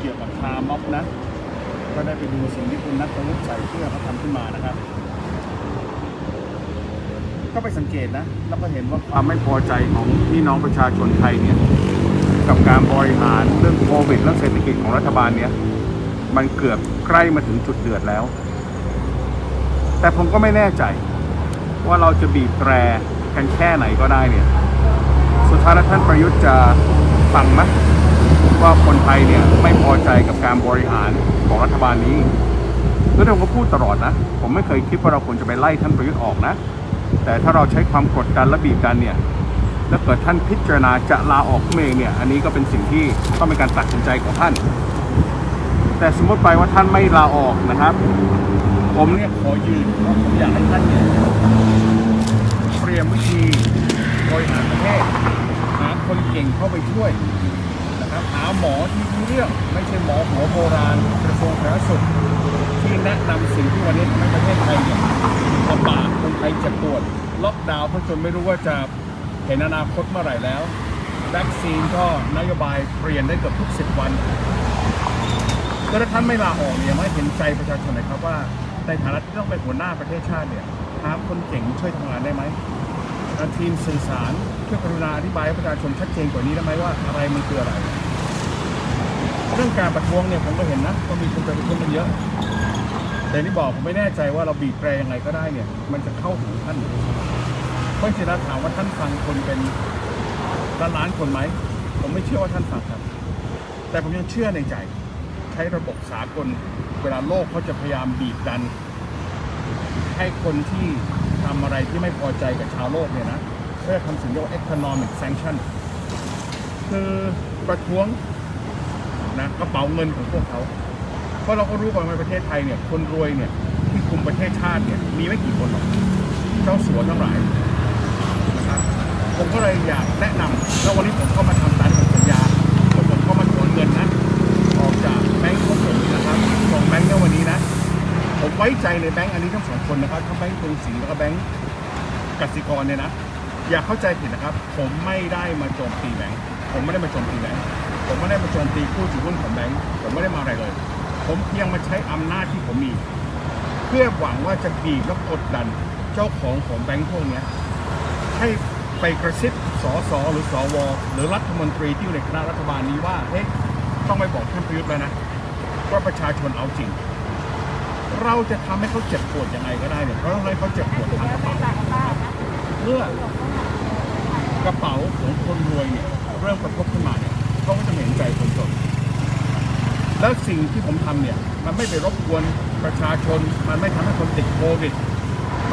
เกี่ยวกับความ็อบนะ ก็ได้ไปดูสิ่งที่คุณนัทวุฒิใส่เสื้อเขาทำขึ้นมานะครับ ก็ไปสังเกตนะ แล้วก็เห็นว่าความไม่พอใจของพี่น้องประชาชนไทยเนี่ย กับการบริหารเรื่องโควิดและเศรษฐกิจของรัฐบาลเนี่ย มันเกือบใกล้มาถึงจุดเดือดแล้ว แต่ผมก็ไม่แน่ใจ ว่าเราจะบีบแตรกันแค่ไหนก็ได้เนี่ย สุดท้ายแล้วท่านประยุทธ์จะฟังไหม ว่าคนไทยเนี่ยไม่พอใจกับการบริหารของรัฐบาลนี้แล้วผมก็พูดตลอดนะ ผมไม่เคยคิดว่าเราควรจะไปไล่ท่านประยุทธ์ออกนะ แต่ถ้าเราใช้ความกดดันและบีบดันเนี่ยแล้วเกิดท่านพิจารณาจะลาออกเองเนี่ย อันนี้ก็เป็นสิ่งที่ต้องเป็นการตัดสินใจของท่าน แต่สมมติไปว่าท่านไม่ลาออกนะครับ ผมเนี่ยขอยืนว่าผมอยากให้ท่านเนี่ยเตรียมวิธีบริหารประเทศหาคนเก่งเข้าไปช่วย นะครับหาหมอที่รู้เรื่องไม่ใช่หมอหัวโบราณกระทรวงสาธารณสุขที่แนะนำสิ่งที่วันนี้ทำให้ประเทศไทยเนี่ยลำบากคนไทยเจ็บปวดล็อกดาวน์เพราะจนไม่รู้ว่าจะเห็นอนาคตเมื่อไหร่แล้ววัคซีนก็นโยบายเปลี่ยนได้เกือบทุกสิบวันก็ถ้าท่านไม่ลาออกเนี่ยไม่เห็นใจประชาชนหน่อยครับว่าในฐานะที่ต้องเป็นหัวหน้าประเทศชาติเนี่ยหาคนเก่งช่วยทำงานได้ไหมแล้วทีมสื่อสารช่วยกรุณาอธิบายให้ประชาชนชัดเจนกว่านี้ได้ไหมว่าอะไรมันคืออะไร เรื่องการประท้วงเนี่ยผมก็เห็นนะก็มีคนไปประท้วงกันเยอะ แต่ที่บอกผมไม่แน่ใจว่าเราบีบแตรยังไงก็ได้เนี่ย มันจะเข้าหูท่านเพราะฉะนั้นถามว่าท่านฟังคนเป็นล้านล้านคนไหมผมไม่เชื่อว่าท่านฟังครับ แต่ผมยังเชื่อในใจ ใช้ระบบสากลเวลาโลกเขาจะพยายามบีบดัน ให้คนที่ทำอะไรที่ไม่พอใจกับชาวโลกเนี่ยนะเรียกทำสิ่งเรียกว่า economic sanction คือประท้วง นะกระเป๋าเงินของพวกเขา เพราะเราก็รู้กันว่าประเทศไทยเนี่ยคนรวยเนี่ยที่คุมประเทศชาติเนี่ยมีไม่กี่คนหรอกเจ้าสัวทั้งหลายนะครับผมก็เลยอยากแนะนำแล้ววันนี้ผมเข้ามาทำตามสัญญาผมเข้ามาถอนเงินนะออกจากแบงก์ของผมนะครับสองแบงก์ในวันนี้นะผมไว้ใจในแบงก์อันนี้ทั้งสองคนนะครับทั้งแบงก์กรุงศรีแล้วก็แบงก์กสิกรเนี่ยนะอย่าเข้าใจผิดนะครับ ผมไม่ได้มาโจมตีแบงก์ ผมไม่ได้มาโจมตีแบงก์ผมไม่ได้มาโจมตีผู้ถือหุ้นของแบงก์ผมไม่ได้มาอะไรเลย ผมเพียงมาใช้อำนาจที่ผมมี เพื่อหวังว่าจะบีบและกดดันเจ้าของของแบงก์พวกนี้ให้ไปกระซิบสสหรือสวหรือรัฐมนตรีที่อยู่ในคณะรัฐบาลนี้ว่าเฮ้ยต้องไปบอกท่านประยุทธ์แล้วนะว่าประชาชนเอาจริง เราจะทำให้เขาเจ็บปวดยังไงก็ได้เนี่ยเราะให้เขาเจ็บปวดทางกระเป๋าเมื่อกระเป๋าของคนรวยเนี่ย เริ่มกระทบขึ้นมาเนี่ยเขาก็จะเห็นใจคนจน แล้วสิ่งที่ผมทำเนี่ย มันไม่ไปรบกวนประชาชน มันไม่ทำให้คนติดโควิด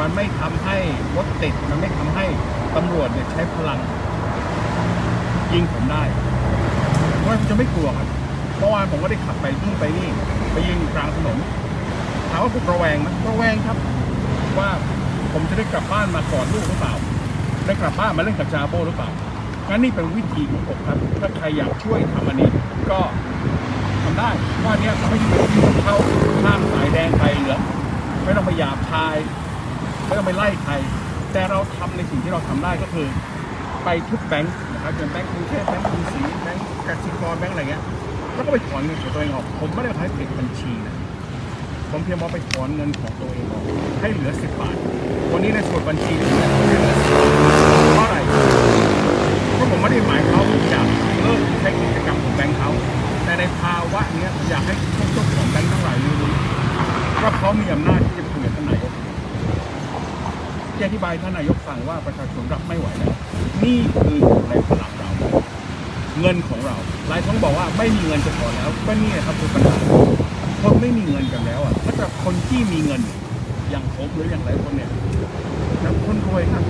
มันไม่ทำให้รถติด มันไม่ทำให้ตำรวจเนี่ยใช้พลังยิงผมได้ เพราะฉะนั้นผมจะไม่กลัวครับเมื่อวานผมก็ได้ขับไปนู่นไปนี่ ไปยืนอยู่กลางถนน ถามว่าผมระแวงไหมระแวงครับ ว่าผมจะได้กลับบ้านมาก่อนลูกหรือเปล่า ได้กลับบ้านมาเล่นกับจาโบหรือเปล่าั้นนี่เป็นวิธีของผมครับ ถ้าใครอยากช่วยทำอันนี้ก็ทำได้ว่าเนี้ยไม่ใช่เข้าข้ามสายแดงไปเหลืองไม่ต้องไปหยาบคาย ไม่ต้องไปไล่ใคร แต่เราทำในสิ่งที่เราทำได้ก็คือ ไปทุกแบงค์นะครับอย่างแบงค์กรุงเทพแบงค์กรุงศรีแบงค์กสิกรแบงค์อะไรเงี้ยแล้วก็ไปถอนเงินของตัวเองออก ผมไม่ได้ให้ปิดบัญชีนะ ผมเพียงว่าไปถอนเงินของตัวเองออกให้เหลือ10บบาท วันนี้ในส่วนบัญชีเนี่ยเหลือ10เพราะอะไร เพราะ ผมไม่ได้หมายเขาอยากเลิกใช้กิจกรรมของแบงค์เขาแต่ในภาวะเนี้ยอยากให้พวกเจ้าของแบงค์ทั้งหลายรู้ว่าเขามีอำนาจที่จะคุยกับท่านนายกที่อธิบายท่านนายกฟังว่าประชาชนรับไม่ไหวแล้วนี่คือในพลังเรา เงินของเราหลายคนบอกว่าไม่มีเงินจะพอแล้วก็นี่ครับคือปัญหาคนไม่มีเงินกันแล้วอะถ้ากับคนที่มีเงินอย่างผมหรืออย่างหลายคนเนี่ยคนรวยครับ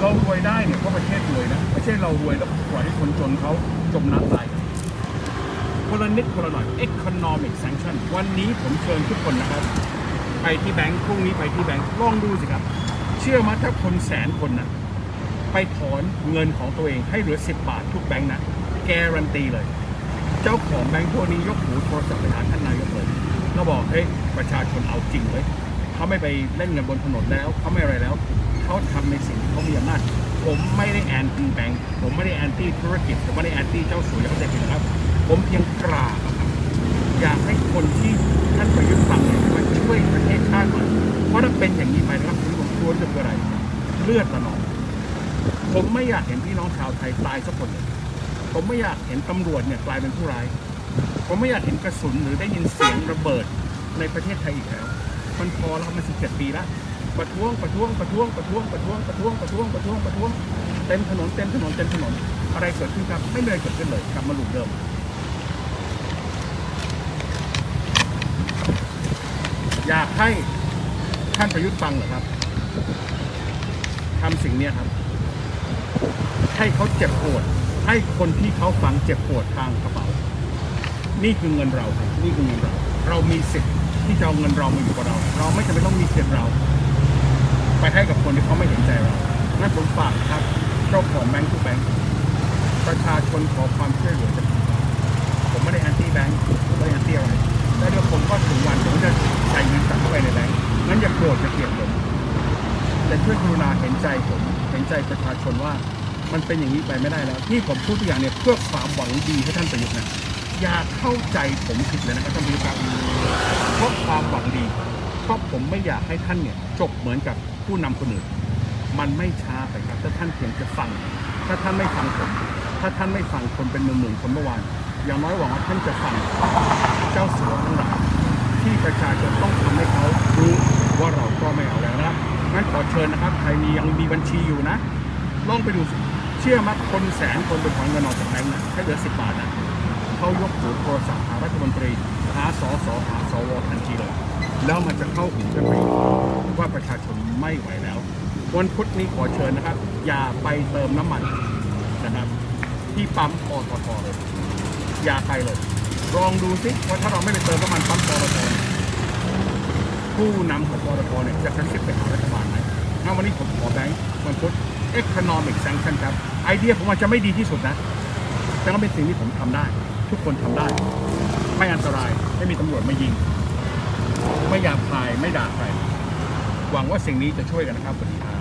เรารวยได้เนี่ยเพราะประเทศรวยนะไม่ใช่เรารวยแล้วปล่อยให้คนจนเขาจมน้ำตายคนละนิดคนละหน่อย economic sanction วันนี้ผมเชิญทุกคนนะครับ ไปที่แบงค์พรุ่งนี้ไปที่แบงค์ลองดูสิครับ เชื่อไหมถ้าคนแสนคนนะไปถอนเงินของตัวเองให้เหลือ 10 บาททุกแบงค์นะแกรันตีเลย เจ้าของแบงค์พวกนี้ยกหูโทรศัพท์ไปหาท่านนายกเลยก็บอกเฮ้ยประชาชนเอาจริงเลยเขาไม่ไปเล่นกันบนถนนแล้วเขาไม่อะไรแล้ว เขาทำในสิ่งที่เขามีอำนาจผมไม่ได้แอนตี้แบงค์ผมไม่ได้แอนตี้ธุรกิจผมไม่ได้แอนตี้เจ้าสัวอย่าเข้าใจผิดนะครับ ผมเพียงกราบอะครับอยากให้คนที่ท่านประยุทธ์ฟังเนี่ยมาช่วยประเทศชาติหน่อยเพราะถ้าเป็นอย่างนี้ไปนะครับคุณผมกลัวจะคืออะไร เลือดละนองผมไม่อยากเห็นพี่น้องชาวไทยตายสักคนเลยผมไม่อยากเห็นตำรวจเนี่ยกลายเป็นผู้ร้าย ผมไม่อยากเห็นกระสุนหรือได้ยินเสียงระเบิดในประเทศไทยอีกแล้ว มันพอแล้วครับมัน17ปีแล้ว ประท้วงประท้วงประท้วงประท้วงประท้วงประท้วงประท้วงประท้วงประท้วงเต็มถนนเต็มถนนเต็มถนนอะไรเกิดขึ้นครับไม่มีอะไรเกิดขึ้นเลยกลับมาหลุมเดิมอยากให้ท่านประยุทธ์ฟังเหรอครับทำสิ่งเนี้ยครับ ให้เขาเจ็บปวด ให้คนที่เขาฟังเจ็บปวดทางกระเป๋า นี่คือเงินเราครับนี่คือเงินเรา เรามีสิทธิ์ที่จะเอาเงินเรามาอยู่กับเรา เราไม่จำเป็นต้องมีเงินเรา ไปให้กับคนที่เขาไม่เห็นใจเรานั่นผมฝากครับเจ้าของแบงค์ทุกแบงค์ประชาชนขอความช่วยเหลือจากผมผมไม่ได้แอนตี้แบงค์ผมไม่ได้แอนตี้อะไรแล้วเดี๋ยวผมก็ถึงวันผมจะใส่เงินกลับเข้าไปในแบงค์งั้นอย่าโกรธอย่าเกลียดผมแต่ช่วยกรุณาเห็นใจผมเห็นใจประชาชนว่ามันเป็นอย่างนี้ไปไม่ได้แล้วที่ผมพูดทุกอย่างเนี่ยเพื่อความหวังดีให้ท่านประยุทธ์นะอย่าเข้าใจผมผิดเลยนะครับท่านประยุทธ์ครับเพราะความหวังดี ราะผมไม่อยากให้ท่านเนี่ยจบเหมือนกับผู้นำคนอื่น มันไม่ช้าไปครับ ถ้าท่านเพียงจะฟัง ถ้าท่านไม่ฟังผม ถ้าท่านไม่ฟังคนเป็นหมื่นๆคนเมื่อวาน อย่างน้อยหวังว่าท่านจะฟังเจ้าสัวทั้งหลายที่ประชาชนต้องทำให้เขารู้ว่าเราก็ไม่เอาแล้วนะงั้นขอเชิญนะครับ ใครมียังมีบัญชีอยู่นะ ลองไปดู เชื่อมั้ยคนแสนคนเป็นถอนเงินออกจากแบงค์นะแค่เหลือสิบบาทนะ เขายกหูโทรศัพท์หารัฐมนตรีหาสอสอหาสวทันทีเลยแล้วมันจะเข้าหูกันไปว่าประชาชนไม่ไหวแล้ว วันพุธนี้ขอเชิญนะครับ อย่าไปเติมน้ำมันนะครับ ที่ปั๊มปตทเลย อย่าไปเลย ลองดูสิว่าถ้าเราไม่ไปเติมน้ำมันปั๊มปตทผู้นำของปตทเนี่ยจะกระซิบไปหารัฐบาลไหมงั้นวันนี้ผมขอแบงค์วันพุธ economic sanction ครับ ไอเดียผมอาจจะไม่ดีที่สุดนะ แต่ก็เป็นสิ่งที่ผมทำได้ ทุกคนทำได้ ไม่อันตรายไม่มีตำรวจมายิง ไม่ยาบคายไม่ด่าใครหวังว่าสิ่งนี้จะช่วยกันนะครับสวัสดีครับ